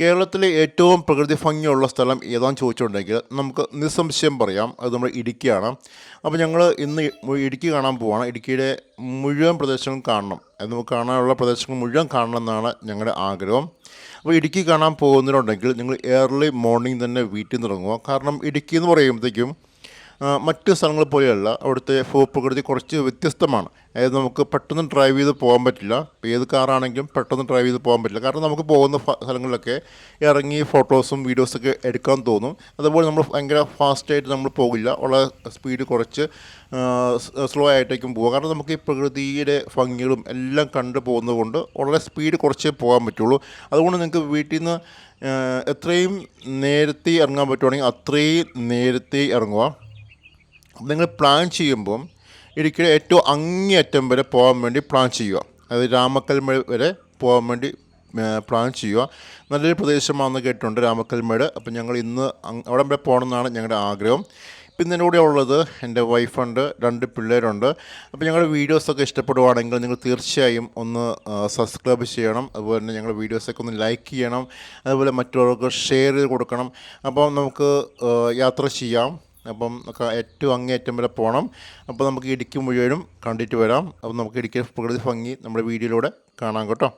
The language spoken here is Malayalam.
കേരളത്തിലെ ഏറ്റവും പ്രകൃതി ഭംഗിയുള്ള സ്ഥലം ഏതാണെന്ന് ചോദിച്ചിട്ടുണ്ടെങ്കിൽ നമുക്ക് നിസ്സംശയം പറയാം. അത് നമ്മൾ ഇടുക്കിയാണ്. അപ്പോൾ ഞങ്ങൾ ഇന്ന് ഇടുക്കി കാണാൻ പോവാണ്. ഇടുക്കിയുടെ മുഴുവൻ പ്രദേശങ്ങളും കാണണം. അത് നമുക്ക് കാണാനുള്ള പ്രദേശങ്ങൾ മുഴുവൻ കാണണം എന്നാണ് ഞങ്ങളുടെ ആഗ്രഹം. അപ്പോൾ ഇടുക്കി കാണാൻ പോകുന്നതിനുണ്ടെങ്കിൽ നിങ്ങൾ ഏർലി മോർണിംഗ് തന്നെ വീട്ടിൽ നിന്ന് ഇറങ്ങുക. കാരണം ഇടുക്കി എന്ന് പറയുമ്പോഴത്തേക്കും മറ്റ് സ്ഥലങ്ങൾ പോലെയല്ല. അവിടുത്തെ ഭൂപ്രകൃതി കുറച്ച് വ്യത്യസ്തമാണ്. അതായത് നമുക്ക് പെട്ടെന്ന് ഡ്രൈവ് ചെയ്ത് പോകാൻ പറ്റില്ല. ഏത് കാറാണെങ്കിലും പെട്ടെന്ന് ഡ്രൈവ് ചെയ്ത് പോകാൻ പറ്റില്ല. കാരണം നമുക്ക് പോകുന്ന സ്ഥലങ്ങളിലൊക്കെ ഇറങ്ങി ഫോട്ടോസും വീഡിയോസൊക്കെ എടുക്കാൻ തോന്നും. അതുപോലെ നമ്മൾ ഭയങ്കര ഫാസ്റ്റായിട്ട് നമ്മൾ പോകില്ല. ഉള്ള സ്പീഡ് കുറച്ച് സ്ലോ ആയിട്ടേക്കും പോകാം കാരണം നമുക്ക് ഈ പ്രകൃതിയുടെ ഭംഗികളും എല്ലാം കണ്ടു പോകുന്നത് കൊണ്ട് വളരെ സ്പീഡ് കുറച്ചേ പോകാൻ പറ്റുള്ളൂ. അതുകൊണ്ട് നിങ്ങൾക്ക് വീട്ടിൽ നിന്ന് എത്രയും നേരത്തെ ഇറങ്ങാൻ പറ്റുവാണെങ്കിൽ അത്രയും നേരത്തെ ഇറങ്ങുക. നിങ്ങൾ പ്ലാൻ ചെയ്യുമ്പം ഇടുക്കിയുടെ ഏറ്റവും അങ്ങേയറ്റം വരെ പോകാൻ വേണ്ടി പ്ലാൻ ചെയ്യുക. അതായത് രാമക്കൽമേട് വരെ പോകാൻ വേണ്ടി പ്ലാൻ ചെയ്യുക. നല്ലൊരു പ്രദേശമാണെന്ന് കേട്ടിട്ടുണ്ട് രാമക്കൽമേട്. അപ്പം ഞങ്ങൾ ഇന്ന് അവിടെ വരെ പോകണമെന്നാണ് ഞങ്ങളുടെ ആഗ്രഹം. പിന്നെ എന്റെ കൂടെ ഉള്ളത് എന്റെ വൈഫുണ്ട് രണ്ട് പിള്ളേരുണ്ട്. അപ്പോൾ ഞങ്ങളുടെ വീഡിയോസൊക്കെ ഇഷ്ടപ്പെടുവാണെങ്കിൽ നിങ്ങൾ തീർച്ചയായും ഒന്ന് സബ്സ്ക്രൈബ് ചെയ്യണം. അതുപോലെ തന്നെ ഞങ്ങളുടെ വീഡിയോസൊക്കെ ഒന്ന് ലൈക്ക് ചെയ്യണം. അതുപോലെ മറ്റുള്ളവർക്ക് ഷെയർ ചെയ്ത് കൊടുക്കണം. അപ്പോൾ നമുക്ക് യാത്ര ചെയ്യാം. അപ്പം ഏറ്റവും അങ്ങേയറ്റം വരെ പോകണം. അപ്പോൾ നമുക്ക് ഇടുക്കി മുഴുവനും കണ്ടിട്ട് വരാം. അപ്പം നമുക്ക് ഇടുക്കി പ്രകൃതി ഭംഗി നമ്മുടെ വീഡിയോയിലൂടെ കാണാം കേട്ടോ.